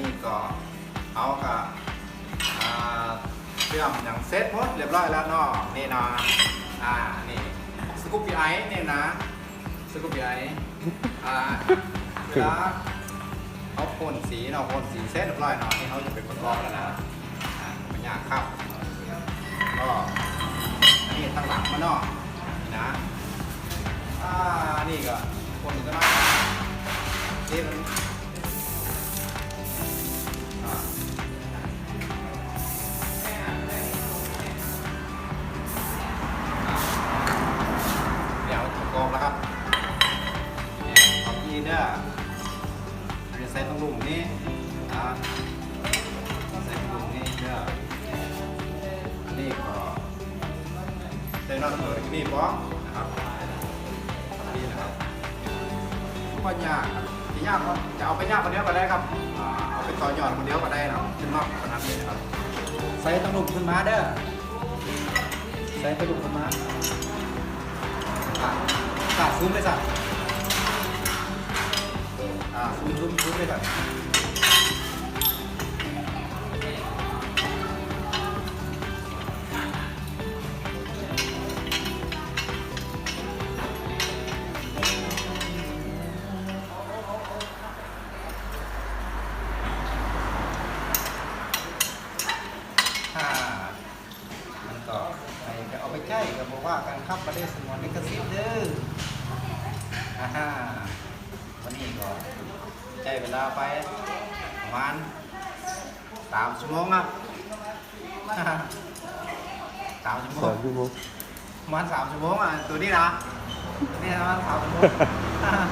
นี้ก็เอากับอ่าเชื่อมอย่างเซ็ตหมดเรียบร้อยแล้วเนาะนี่นะอ่านี่สกูปปี้ไอนี่นะสกูปปี้ไออ่าเวลาเขาพ่นสีเนาะพ่นสีเซ็ตเรียบร้อยเนาะนี่เขาจะเป็นประกอบแล้วนะอ่าไม่ยากครับก็อันนี้ตั้งหลังมาเนาะนะอ่านี่ก็พ่นอีกแล้วเนะนี่มัน เด้อเราจะใส่ตรงลุมนี้นะใส่ตรงลุมนี้เด้ออันนี้ก็ใส่นอกตัวนี่ป้อนะครับนี่นะครับก็ยากครับที่ยากก็จะเอาไปยากคนเดียวก็ได้ครับเอาไปต่อยอดคนเดียวก็ได้นะขึ้นมากขนาดนี้นะครับใส่ตรงหลุมขึ้นมาเด้อใส่ตรงลุมขึ้นมาอะอะซูมไปสัก อ่าซูมซูมซูมไปก่อนอ่ามันก็ใครจะเอาไปใกล้ก็บอกว่าการขับประเทศสมวนลิขสิทธิ์เด้ออ่าฮะวันนี้ก็ ใช้เวลาไปประมาณสามชั่วโมงครับอ่าฮะสามชั่วโมสางมชั่วโมงประมาณสามชั่วโมงอะตัวนี้นะนี่ประมาณสามชั่วโมงอ่าฮะ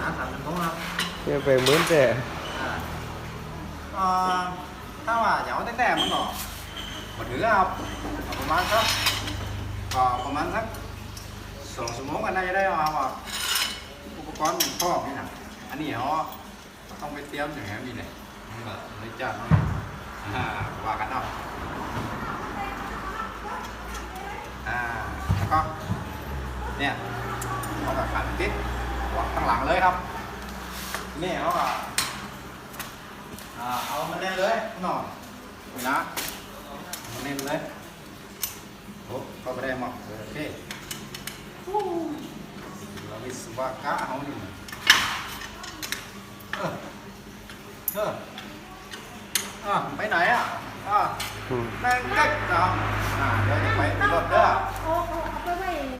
อ่าสามชั่วโมงครับ เนี่ยไปเหมือนแต่อ่าเอ่อถ้าว่าอยากเอาแต่แต่มันก็มาถือครับเอาประมาณสักก็ประมาณสักสองชั่วโมงกันได้ได้เอาว่าอุป กรณ์มันพร้อมนี่นะอันนี้เขาต้องไปเตรียมอย่างนี้เลยนี่แบบเลยจัดหน่อยอ่าว่ากันเอาอ่าแล้วก็เนี่ยเขาก็ขันติดวางข้างหลังเลยครับนี่เขาก็อ่าเอามาเล่นเลยหน่อยนี่นะมาเล่นเลยโอ้ก็ไม่ได้หมอกโอเคฟู้ เราวิศวกะเอานี่เออเอออะไปไหนอะอะอืมนั่งกักอะอ่าเดี๋ยวจะไปรถเด้อเอาเอาเอาไปไว้